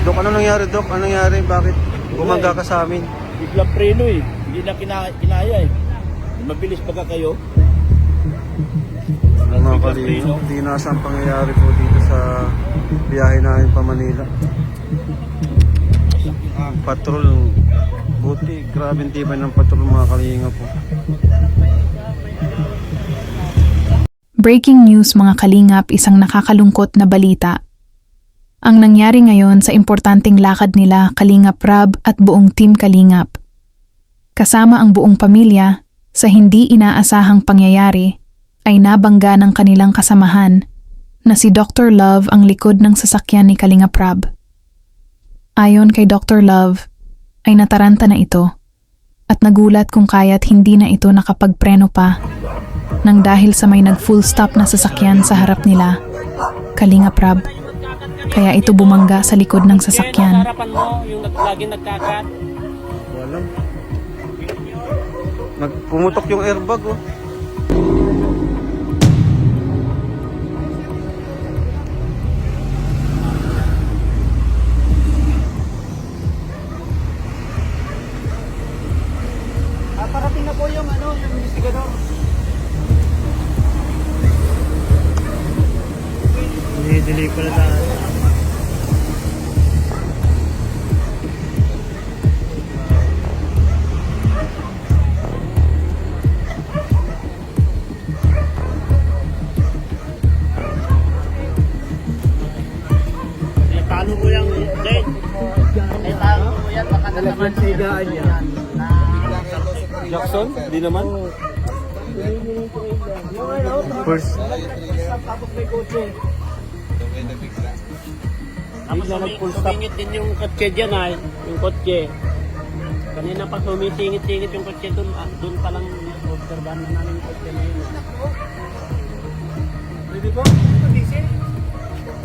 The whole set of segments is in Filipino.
Dok, ano nangyari, Dok? Ano nangyari? Bakit bumangga ka sa amin? Biglang preno eh. Hindi na kina, kinaya eh. Mabilis baga kayo. Mga kalino, hindi nasa ang pangyayari po dito sa biyahe namin pa Manila. Patrol, buti, grabe ang tibay ng patrol mga kalinga po. Breaking news mga kalingap isang nakakalungkot na balita. Ang nangyari ngayon sa importanteng lakad nila Kalingap Rab at buong Team Kalingap. Kasama ang buong pamilya, sa hindi inaasahang pangyayari, ay nabangga ng kanilang kasamahan na si Dr. Love ang likod ng sasakyan ni Kalingap Rab. Ayon kay Dr. Love, ay nataranta na ito at nagulat kung kaya't hindi na ito nakapagpreno pa nang dahil sa may nag-full stop na sasakyan sa harap nila. Kalinga Prab. Kaya ito bumangga sa likod ng sasakyan. harapan mo, yung laging nagkakat. Walang. Nagpumutok yung airbag oh. Parating na po yung ano, yung investigador. Dinidelay pala tayo. Yan? Baka na naman sigaan niya. Jackson? Hindi naman. First, Tapos may kotse. Tapos sumingit din yung kotse dyan ay, yung kotse. Kanina pa sumisingit-singit yung kotse doon, ah, doon pa lang obserbahan na namin yung kotse na yun. Pwede po? Diesel?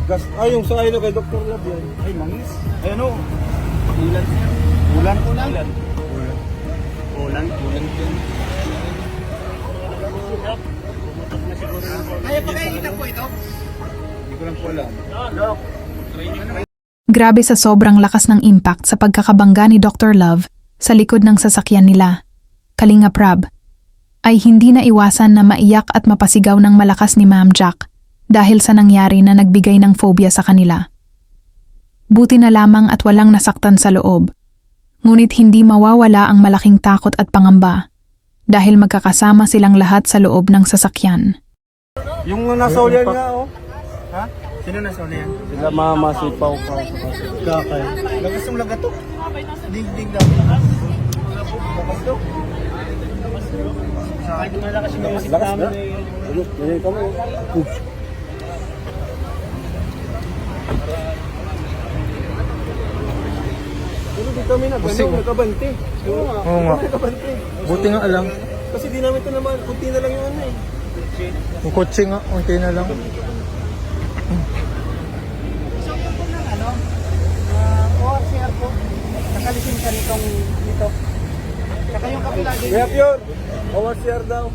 gas, ay yung sa ano kay Dr. Love yan. Ay, langis. Ay, ano? Ulan. Ulan? Ulan. Ulan. Ulan. Ulan. Kaya pa kayo kita po ito? Hindi ko lang po alam. Dok. Grabe sa sobrang lakas ng impact sa pagkakabangga ni Dr. Love sa likod ng sasakyan nila. Kalinga Prab. Ay hindi na iwasan na maiyak at mapasigaw ng malakas ni Ma'am Jack dahil sa nangyari na nagbigay ng phobia sa kanila. Buti na lamang at walang nasaktan sa loob. Ngunit hindi mawawala ang malaking takot at pangamba dahil magkakasama silang lahat sa loob ng sasakyan. Yung nasa ulian nga oh. Ha? Sino nasa ulian? Sila mama si Pau Pau. Kakay. Lagas yung lagato. Dig-dig lang. Lagas to. Kahit malakas yung mga siktaman eh. Ganyan kami. Uh. Pero di kami na ganyan, nagkabante. Oo nga. Oo nga. Nagkabante. Buti nga alam. Kasi di namin ito naman, kunti na lang yung ano eh. Yung kotse nga, unti na lang. ano, uh, ORCR po, nakalisin ka nitong nito. Saka yung kapila din. Kaya yun, ORCR daw.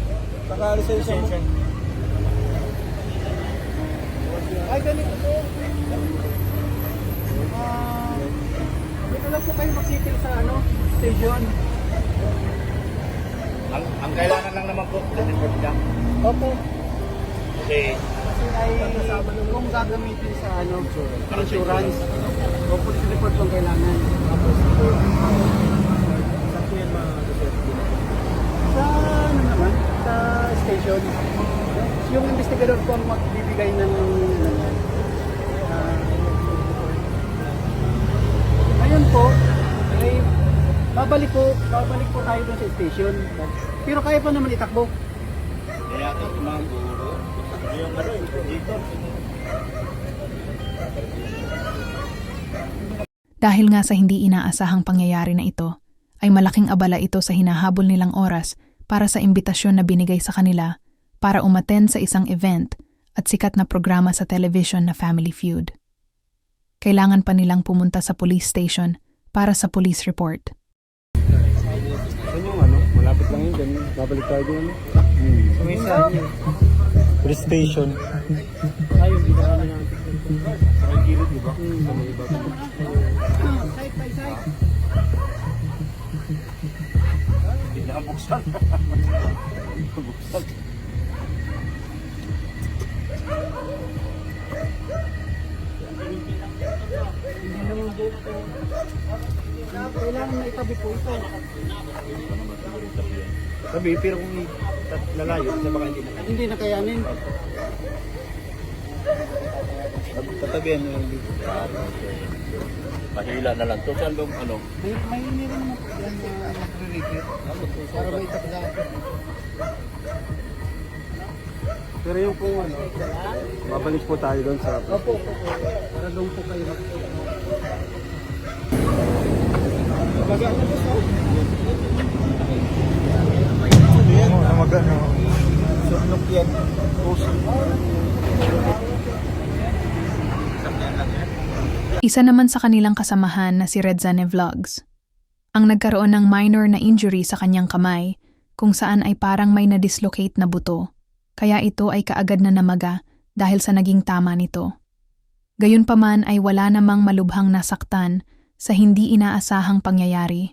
Naka-lisensya mo. Ay, ganito po. Ah, dito lang po kayo magsitil sa ano, station. Ang, ang kailangan lang naman po, report ka. Opo. Kasi Kasi ay kung gagamitin sa ano, insurance. Opo, sa report po ang kailangan. Tapos, sa ano naman, sa station. Yung investigador po ang magbibigay ng babalik po, babalik po tayo doon sa station. Pero kaya pa naman itakbo. kaya ito tumaguro. Yung ano, dito. Dahil nga sa hindi inaasahang pangyayari na ito, ay malaking abala ito sa hinahabol nilang oras para sa imbitasyon na binigay sa kanila para umaten sa isang event at sikat na programa sa television na Family Feud. Kailangan pa nilang pumunta sa police station para sa police report. Babalik tayo ano. Hmm. Police station. Ayun, hindi na kami. Sa gilid, di ba? Sa may iba. Hindi nakabuksan. Buksan. Kailangan na itabi po ito. Sabi, pero kung lalayo, sa baka hindi na. Hindi na kayanin. Tatabihan na lang dito. Mahila na lang. to saan bang ano? May, may meron naman po yan na nagre-repair. Para may itabi Pero yung kung ano, babalik po tayo doon sa... Opo, opo, opo. Para doon po kayo Isa naman sa kanilang kasamahan na si Redzane Vlogs. Ang nagkaroon ng minor na injury sa kanyang kamay, kung saan ay parang may na-dislocate na buto, kaya ito ay kaagad na namaga dahil sa naging tama nito. Gayunpaman ay wala namang malubhang nasaktan sa hindi inaasahang pangyayari.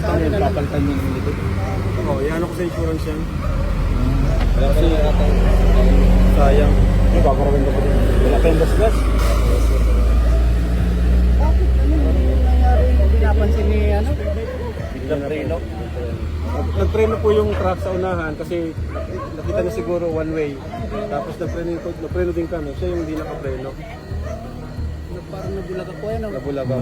Paano yung papalitan? Oo, oh, yan ako sa insurance yan. Kasi, sayang. Yung kakarawin ko pa din. Wala pa yung gas-gas. Bakit ano nangyari? Hindi napansin ni ano? Biglang. Nagpreno po yung truck sa unahan kasi nakita niya siguro one way. Tapos nagpreno, ko- nagpreno din kami. Siya yung hindi nakapreno. Parang nabulag ako yan. Nabulaga.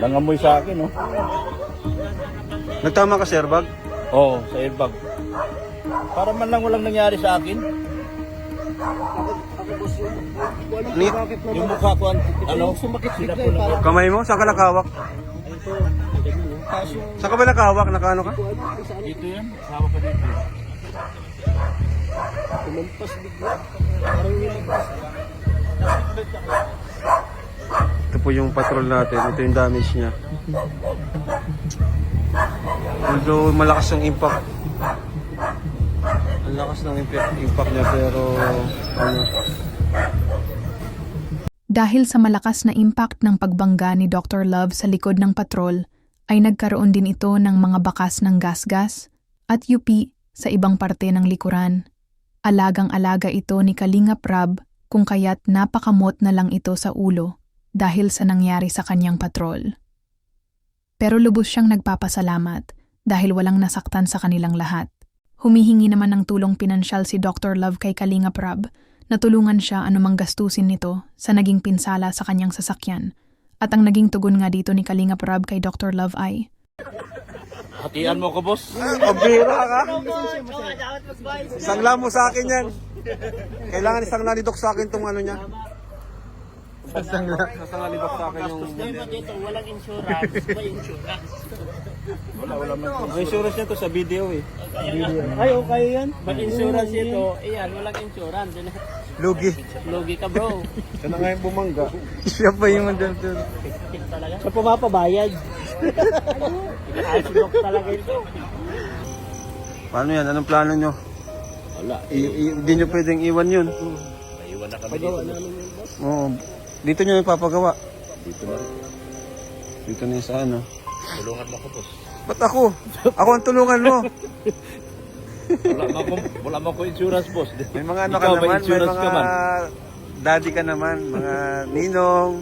Langamoy sa akin, oh. Nagtama ka, sir, bag? Oo, sa airbag. Para man lang walang nangyari sa akin. Ni Yung mukha ko, ano, Sumakit sila po eh, na kamay mo? Saan ka nakahawak? Saan ka ba nakahawak? Nakaano ka? Dito yan, sama pa dito. kumampas bigla. Parang nilagpas. Ito po yung patrol natin. Ito yung damage niya. Although malakas yung impact. Ang lakas ng impact, impact niya pero ano, Dahil sa malakas na impact ng pagbangga ni Dr. Love sa likod ng patrol, ay nagkaroon din ito ng mga bakas ng gasgas at UP sa ibang parte ng likuran. Alagang-alaga ito ni Kalinga Prab kung kaya't napakamot na lang ito sa ulo dahil sa nangyari sa kanyang patrol. Pero lubos siyang nagpapasalamat dahil walang nasaktan sa kanilang lahat. Humihingi naman ng tulong pinansyal si Dr. Love kay Kalinga Prab natulungan siya anumang gastusin nito sa naging pinsala sa kanyang sasakyan. At ang naging tugon nga dito ni Kalinga Prab kay Dr. Love ay, Hatian mo ko, boss. Pabira ka? Isang lamo sa akin yan. Kailangan isang nalidok sa akin tong ano niya. Sasang nalidok sa akin yung... Dapat dito, walang insurance. May insurance. Wala, wala man. Ang insurance niya to sa video eh. Ay, okay yan. May insurance ito. Iyan, walang insurance. Lugi. Logi ka bro. Siya na nga yung bumangga. Siya pa yung andun doon. Talaga. Sa pumapabayad. Ayos talaga ito. Paano yan? Anong plano nyo? Wala. Hindi nyo pwedeng iwan yun. Naiwan na kami dito. Oo. Dito nyo ipapagawa. Dito na rin. Dito na yung sa ano. Tulungan mo ko, boss. Ba't ako? Ako ang tulungan mo. Wala mo ko, wala mo ko insurance, boss. May mga ano ka naman, may mga ka man. daddy ka naman, mga ninong.